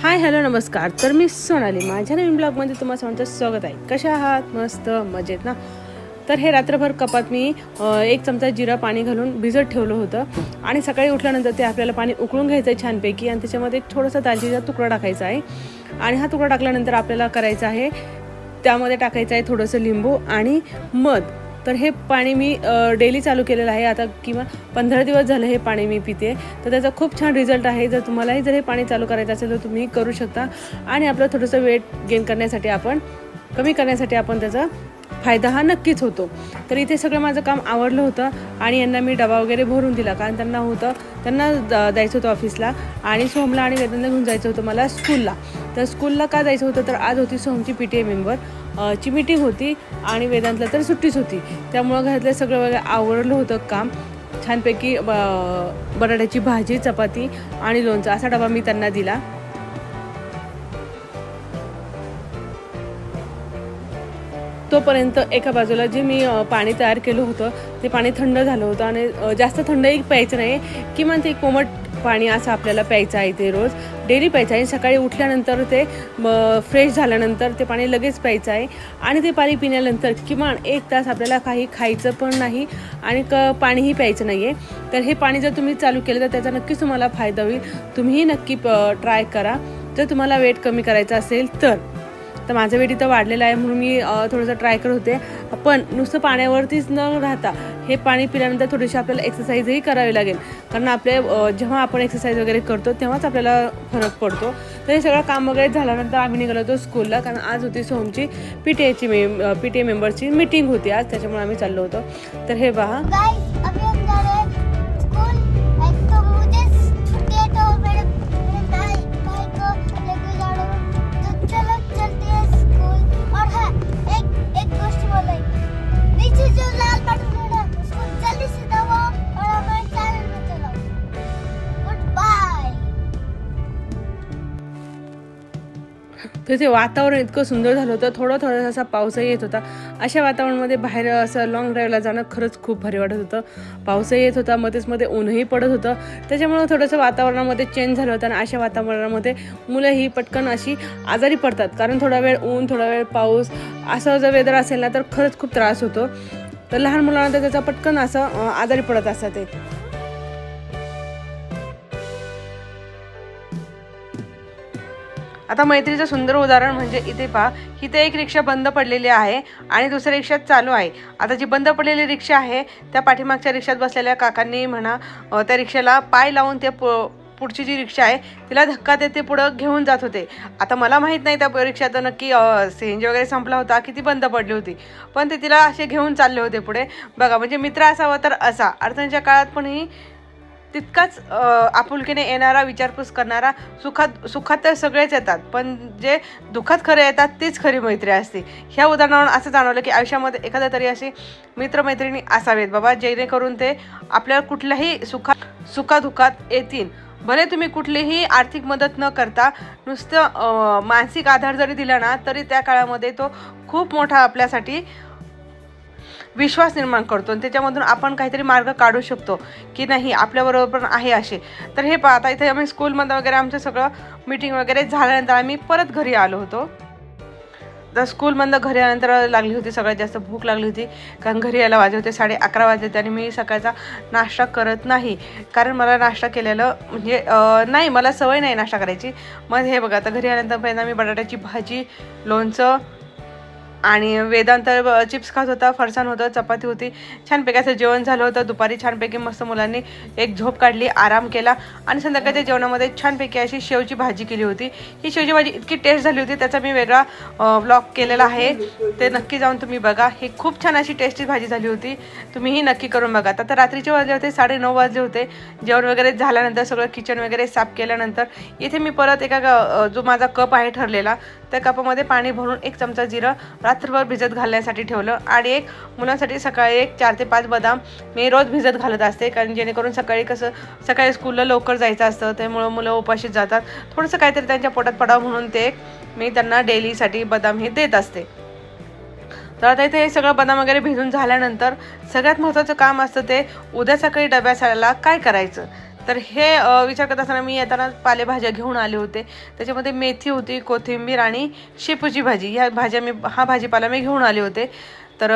Hi hello नमस्कार. तर मी सोनाली. माझ्या नवीन ब्लॉगमध्ये तुम्हाला सर्वांचं स्वागत आहे. कशा आहात? मस्त मजेत ना? तर हे रात्रभर कपात मी एक चमचा जिरा पाणी घालून भिजत ठेवलं होतं. आणि सकाळी उठल्यानंतर ते आपल्याला पाणी उकळून घ्यायचं आहे छानपैकी. आणि त्याच्यामध्ये एक थोडासा दालचिनीचा तुकडा टाकायचा आहे. आणि हा तुकडा टाकल्यानंतर आपल्याला करायचा आहे त्यामध्ये टाकायचं आहे थोडंसं लिंबू आणि मध. तर हे पाणी मी डेली चालू केलेलं आहे. आता किंवा पंधरा दिवस झालं हे पाणी मी पिते. तर त्याचा खूप छान रिझल्ट आहे. जर तुम्हालाही जर हे पाणी चालू करायचं असेल तर तुम्ही करू शकता. आणि आपलं थोडंसं वेट गेन करण्यासाठी आपण कमी करण्यासाठी आपण त्याचा फायदा हा नक्कीच होतो. तर इथे सगळं माझं काम आवडलं होतं आणि यांना मी डबा वगैरे भरून दिला. कारण त्यांना होतं त्यांना द- जायचं होतं ऑफिसला आणि सोमला आणि वेदांना घेऊन जायचं होतं मला स्कूलला. तर स्कूलला का जायचं होतं? तर आज होती सोमची पी टी ए मेंबर. ची मीटिंग होती आणि वेदांतला तर सुट्टीच होती. त्यामुळं घरातलं सगळं वगैरे आवडलं होतं काम. छानपैकी ब- बटाट्याची भाजी चपाती आणि लोणचं असा डबा मी त्यांना दिला. तोपर्यंत एका बाजूला जे मी पाणी तयार केलं होतं ते पाणी थंड झालं होतं आणि जास्त थंडही प्यायचं नाही. किमान ते कोमट पाणी असं आपल्याला प्यायचं आहे ते रोज. डेली प्यायचं आहे सकाळी उठल्यानंतर ते फ्रेश झाल्यानंतर ते पाणी लगेच प्यायचं आहे. आणि ते पाणी पिण्यानंतर किमान एक तास आपल्याला काही खायचं पण नाही आणि क पाणीही प्यायचं नाही आहे तर हे पाणी जर तुम्ही चालू केलं तर त्याचा नक्कीच तुम्हाला फायदा होईल. तुम्हीही नक्की ट्राय करा. जर तुम्हाला वेट कमी करायचं असेल तर. तर माझं वेट इथं वाढलेलं आहे म्हणून मी थोडंसं ट्राय करत होते. पण नुसतं पाण्यावरतीच न राहता हे पाणी पिल्यानंतर थोडीशी आपल्याला एक्सरसाइजही करावी लागेल. कारण आपले जेव्हा आपण एक्सरसाइज वगैरे करतो तेव्हाच आपल्याला फरक पडतो. तर हे सगळं काम वगैरे झाल्यानंतर आम्ही निघालो होतो स्कूलला कारण आज होती सोमची पी टी एची मे पी टी ए मेंबरची मीटिंग होती आज त्याच्यामुळे आम्ही चाललो होतो. तर हे पहा तर ते वातावरण इतकं सुंदर झालं होतं. थोडं थोडं असा पावसही येत होता. अशा वातावरणामध्ये बाहेर असं लॉंग ड्राईव्हला जाणं खरंच खूप भारी वाटत होतं. पावसही येत होता मध्येच मध्ये ऊनही पडत होतं. त्याच्यामुळं थोडंसं वातावरणामध्ये चेंज झालं होतं आणि अशा वातावरणामध्ये मुलं ही पटकन अशी आजारी पडतात. कारण थोडा वेळ ऊन थोडा वेळ पाऊस असं जर वेदर असेल ना तर खरंच खूप त्रास होतो. तर लहान मुलांना तर त्याचा पटकन असं आजारी पडत असतात ते. आता मैत्रीचं सुंदर उदाहरण म्हणजे इथे पहा इथे एक रिक्षा बंद पडलेली आहे आणि दुसऱ्या रिक्षात चालू आहे. आता जी बंद पडलेली रिक्षा आहे त्या पाठीमागच्या रिक्षात बसलेल्या काकांनी म्हणा त्या रिक्षाला पाय लावून ते पु- पुढची जी रिक्षा आहे तिला धक्का देते पुढं घेऊन जात होते. आता मला माहीत नाही त्या रिक्षात नक्की सी एन जी वगैरे संपला होता की ती बंद पडली होती. पण ते तिला असे घेऊन चालले होते पुढे. बघा म्हणजे मित्र असावा तर असा. अडचणीच्या काळात पण ही तितकाच आपुलकीने येणारा विचारपूस करणारा सुखात सुखात तर सगळेच येतात. पण जे दुःखात खरे येतात तीच खरी मैत्री असते. ह्या उदाहरणावरून असं जाणवलं की आयुष्यामध्ये एखाद्या तरी असे मित्रमैत्रिणी असावेत. बाबा जेणेकरून ते आपल्याला कुठल्याही सुखा सुखादुखात येतील. भले तुम्ही कुठलीही आर्थिक मदत न करता नुसतं मानसिक आधार जरी दिला ना तरी त्या काळामध्ये तो खूप मोठा आपल्यासाठी विश्वास निर्माण करतो आणि त्याच्यामधून आपण काहीतरी मार्ग काढू शकतो की नाही आपल्याबरोबर पण आहे असे. तर हे पाहता आता इथे आम्ही स्कूलमध्ये वगैरे आमचं सगळं मीटिंग वगैरे झाल्यानंतर आम्ही परत घरी आलो होतो. तर स्कूलमधनं घरी आल्यानंतर लागली होती सगळ्यात जास्त भूक लागली होती. कारण घरी यायला वाजले होते साडे अकरा वाजले होते आणि मी सकाळचा नाश्ता करत नाही. कारण मला नाश्ता केलेलं म्हणजे नाही मला सवय नाही नाश्ता करायची. मग हे बघा आता घरी आल्यानंतर पहिल्यांदा मी बटाट्याची भाजी लोणचं आणि वेदांत चिप्स खात होता फरसाण होतं चपाती होती. छानपैकी असं जेवण झालं होतं. दुपारी छानपैकी मस्त मुलांनी एक झोप काढली आराम केला. आणि संध्याकाळच्या जेवणामध्ये छानपैकी अशी शेवची भाजी केली होती. ही शेवची भाजी इतकी टेस्ट झाली होती त्याचा मी वेगळा ब्लॉग केलेला आहे. ते नक्की जाऊन तुम्ही बघा. ही खूप छान अशी टेस्टी भाजी झाली होती. तुम्हीही नक्की करून बघा. आता रात्रीचे वाजले होते साडे नऊ वाजले होते. जेवण वगैरे झाल्यानंतर सगळं किचन वगैरे साफ केल्यानंतर इथे मी परत एका जो माझा कप आहे ठरलेला त्या कपामध्ये पाणी भरून एक चमचा जिरं रात्रभर भिजत घालण्यासाठी ठेवलं आणि एक मुलांसाठी सकाळी एक चार ते पाच बदाम मी रोज भिजत घालत असते. कारण जेणेकरून सकाळी कसं सकाळी स्कूलला लवकर जायचं असतं त्यामुळं मुलं उपाशीत जातात. थोडंसं काहीतरी त्यांच्या पोटात पडावं म्हणून ते मी त्यांना डेलीसाठी बदाम हे देत असते. तर आता इथे हे सगळं बदाम वगैरे भिजून झाल्यानंतर सगळ्यात महत्त्वाचं काम असतं ते उद्या सकाळी डब्यासाला काय करायचं? तर हे विचार करत असताना मी येताना पालेभाज्या घेऊन आले होते. त्याच्यामध्ये मेथी होती कोथिंबीर आणि शेपूची भाजी. ह्या भाज्या मी हा भाजीपाला मी घेऊन आले होते. तर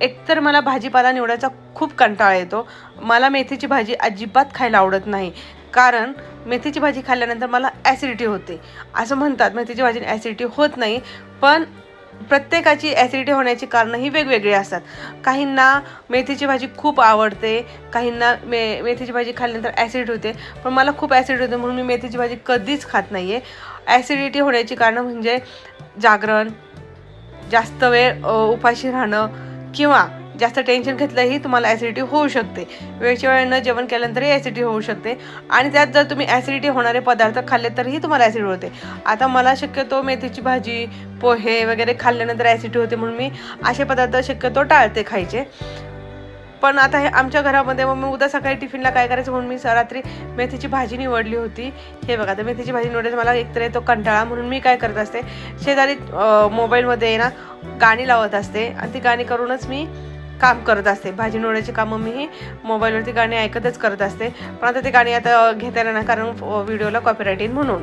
एकतर मला भाजीपाला निवडायचा खूप कंटाळा येतो. मला मेथीची भाजी अजिबात खायला आवडत नाही. कारण मेथीची भाजी खाल्ल्यानंतर मला ॲसिडिटी होते. असं म्हणतात मेथीची भाजी ॲसिडिटी होत नाही. पण प्रत्येकाची ॲसिडिटी होण्याची कारणं ही वेगवेगळी असतात. काहींना मेथीची भाजी खूप आवडते काहींना मे मेथीची भाजी खाल्ल्यानंतर ॲसिड होते. पण मला खूप ॲसिड होते म्हणून मी मेथीची भाजी कधीच खात नाही आहे ॲसिडिटी होण्याची कारणं म्हणजे जागरण जास्त वेळ उपाशी राहणं किंवा जास्त टेन्शन घेतलंही तुम्हाला ॲसिडिटी होऊ शकते. वेळच्या वेळेनं जेवण केल्यानंतरही ॲसिडिटी होऊ शकते. आणि त्यात जर तुम्ही ॲसिडिटी होणारे पदार्थ खाल्ले तरीही तुम्हाला ॲसिड होते. आता मला शक्यतो मेथीची भाजी पोहे वगैरे खाल्ल्यानंतर ॲसिडिटी होते म्हणून मी असे पदार्थ शक्यतो टाळते खायचे. पण आता हे आमच्या घरामध्ये मग मी उद्या सकाळी टिफिनला काय करायचं म्हणून मी रात्री मेथीची भाजी निवडली होती. हे बघा तर मेथीची भाजी निवडायचं मला एकतर येतो कंटाळा म्हणून मी काय करत असते. शेजारी मोबाईलमध्ये ना गाणी लावत असते. आणि ती गाणी करूनच मी काम करत असते. भाजी निवडायची कामं मी मोबाईलवरती गाणी ऐकतच करत असते. पण आता ते गाणी आता घेता येणार नाही कारण व्हिडिओला कॉपीराईट येईल म्हणून.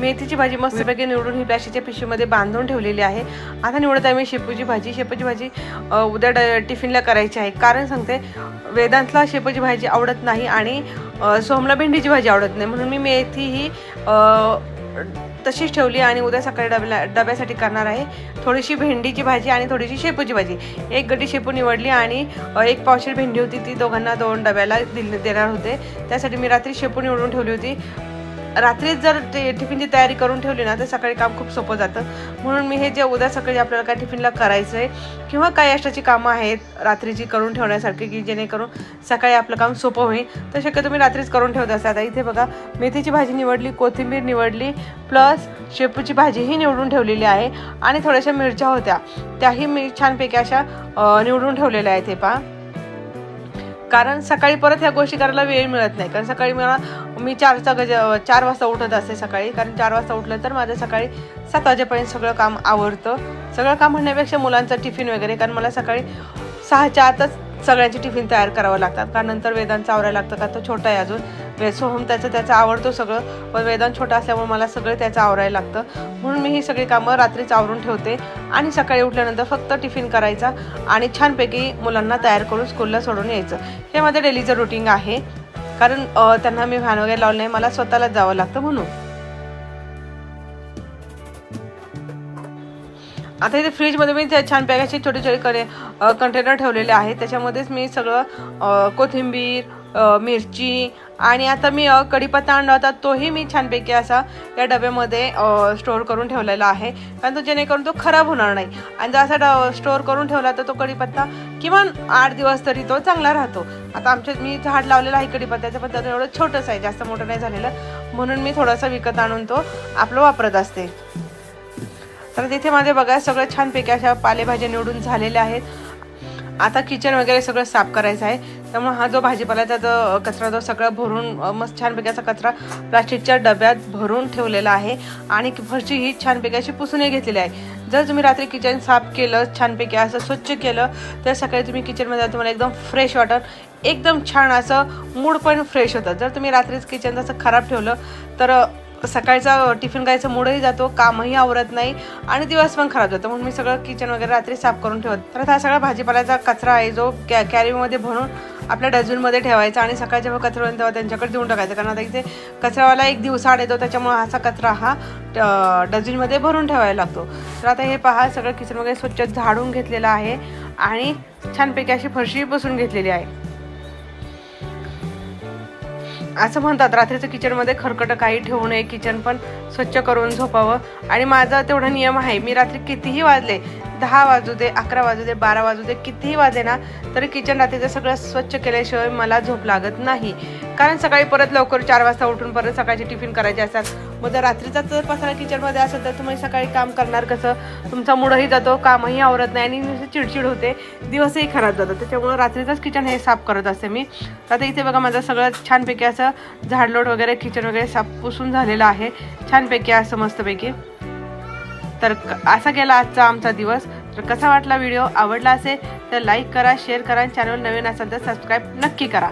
मेथीची भाजी मस्तपैकी निवडून ही प्लास्टिकच्या पिशवीमध्ये बांधून ठेवलेली आहे. आता निवडत आहे मी शेपूची भाजी. शेपूची भाजी उद्या ड टिफिनला करायची आहे. कारण सांगते वेदांतला शेपूची भाजी आवडत नाही आणि सोमला सोहमला भेंडीची भाजी आवडत नाही. म्हणून मी मेथी ही तशीच ठेवली आणि उद्या सकाळी डब्याला डब्यासाठी करणार आहे. थोडीशी भेंडीची भाजी आणि थोडीशी शेपूची भाजी. एक गड्डी शेपू निवडली आणि एक पावशेर भेंडी होती. ती दोघांना दोन डब्याला दिल देणार होते. त्यासाठी मी रात्री शेपू निवडून ठेवली होती. रात्रीच जर ते टिफिनची तयारी करून ठेवली ना तर सकाळी काम खूप सोपं जातं. म्हणून मी हे जे उद्या सकाळी आपल्याला काय टिफिनला करायचं आहे किंवा काही अष्टाची कामं आहेत रात्रीची करून ठेवण्यासारखी की जेणेकरून सकाळी आपलं काम सोपं होईल तर शक्य तुम्ही रात्रीच करून ठेवत असतात आता इथे बघा मेथीची भाजी निवडली कोथिंबीर निवडली प्लस शेपूची भाजीही निवडून ठेवलेली आहे. आणि थोड्याशा मिरच्या होत्या. त्याही मी छानपैकी अशा निवडून ठेवलेल्या आहेत हे पहा. कारण सकाळी परत ह्या गोष्टी करायला वेळ मिळत नाही. कारण सकाळी मला मी चारचा गज चार वाजता उठत असते सकाळी. कारण चार वाजता उठलं तर माझं सकाळी सात वाजेपर्यंत सगळं काम आवडतं सगळं काम म्हणण्यापेक्षा मुलांचं टिफिन वगैरे. कारण मला सकाळी सहाच्या आतच सगळ्यांचे टिफिन तयार करावं लागतात. का नंतर वेदांचा आवरायला लागतं का? तो छोटा आहे अजून. वेसो सोहम त्याचं त्याचं आवडतो सगळं. पण वेदांत छोटा असल्यामुळे मला सगळं त्याचं आवरायला लागतं. म्हणून मी ही सगळी कामं रात्रीच आवरून ठेवते. आणि सकाळी उठल्यानंतर फक्त टिफिन करायचा आणि छानपैकी मुलांना तयार करून स्कूलला सोडून यायचं. हे माझं डेलीचं रुटीन आहे. कारण त्यांना मी व्हॅन वगैरे लावलं नाही. मला स्वतःलाच जावं लागतं म्हणून. आता इथे फ्रीजमध्ये मी त्या छान पॅकेजचे छोटे छोटे करे कंटेनर ठेवलेले आहेत. त्याच्यामध्येच मी सगळं कोथिंबीर मिरची आणि आता मी कढीपत्ता आणला होता तोही मी छानपैकी असा या डब्यामध्ये स्टोअर करून ठेवलेला आहे. कारण तो जेणेकरून तो खराब होणार नाही. आणि जर असा ड स्टोअर करून ठेवला तर तो कढीपत्ता किमान आठ दिवस तरी तो चांगला राहतो. आता आमच्या मी झाड लावलेलं आहे कढीपत्त्याचं पण त्याचं एवढं छोटंच आहे जास्त मोठं नाही झालेलं. म्हणून मी थोडासा विकत आणून तो आपलं वापरत असते. तर तिथे माझे बघा सगळं छानपैकी अशा पालेभाज्या निवडून झालेल्या आहेत. आता किचन वगैरे सगळं साफ करायचं आहे. त्यामुळे हा जो भाजीपाल्याचा जो कचरा जो सगळा भरून मस्त छानपैकी असा कचरा प्लास्टिकच्या डब्यात भरून ठेवलेला आहे. आणि फरशी ही छानपैकी अशी पुसूनही घेतलेली आहे. जर तुम्ही रात्री किचन साफ केलं छानपैकी असं स्वच्छ केलं तर सकाळी तुम्ही किचनमध्ये तुम्हाला एकदम फ्रेश वाटत एकदम छान असं मूड पण फ्रेश होतं. जर तुम्ही रात्रीच किचन असं खराब ठेवलं तर सकाळचा टिफिन खायचा मूडही जातो कामही आवरत नाही आणि दिवस पण खराब जातो. म्हणून मी सगळं किचन वगैरे रात्री साफ करून ठेवत. तर हा सगळा भाजीपाल्याचा कचरा आहे जो कॅ कॅरीमध्ये भरून आपल्या डस्टबिनमध्ये ठेवायचा आणि सकाळ जेव्हा कचरा होईल तेव्हा त्यांच्याकडे देऊन टाकायचं. कारण आता इथे कचरावाला एक दिवसाआड येतो त्याच्यामुळे असा कचरा हा डस्टबिनमध्ये भरून ठेवायला लागतो. तर आता हे पहा सगळं किचन वगैरे स्वच्छ झाडून घेतलेलं आहे आणि छानपैकी अशी फरशी बसून घेतलेली आहे. असं म्हणतात रात्रीचं किचनमध्ये खरकटं काही ठेवू नये किचन पण स्वच्छ करून झोपावं. आणि माझा तेवढा नियम आहे मी रात्री कितीही वाजले दहा वाजू दे अकरा वाजू दे बारा वाजू दे कितीही वाजे ना तरी किचन रात्रीचं सगळं स्वच्छ केल्याशिवाय मला झोप लागत नाही. कारण सकाळी परत लवकर चार वाजता उठून परत सकाळचे टिफिन करायचे असतात. मग जर रात्रीचा जर पसारा किचनमध्ये असेल तर तुम्ही सकाळी काम करणार कसं? तुमचा मूडही जातो कामही आवरत नाही आणि चिडचिड होते. दिवसही खराब जातो त्याच्यामुळं रात्रीचंच किचन हे साफ करत असते मी. आता इथे बघा माझं सगळं छानपैकी असं झाडलोट वगैरे किचन वगैरे साफ पुसून झालेलं आहे. छानपैकी असं मस्तपैकी. तर असा गेला आजचा आमचा दिवस. तर कसा वाटला व्हिडिओ? आवडला असेल तर लाईक करा शेअर करा आणि चॅनल नवीन असेल तर सबस्क्राईब नक्की करा.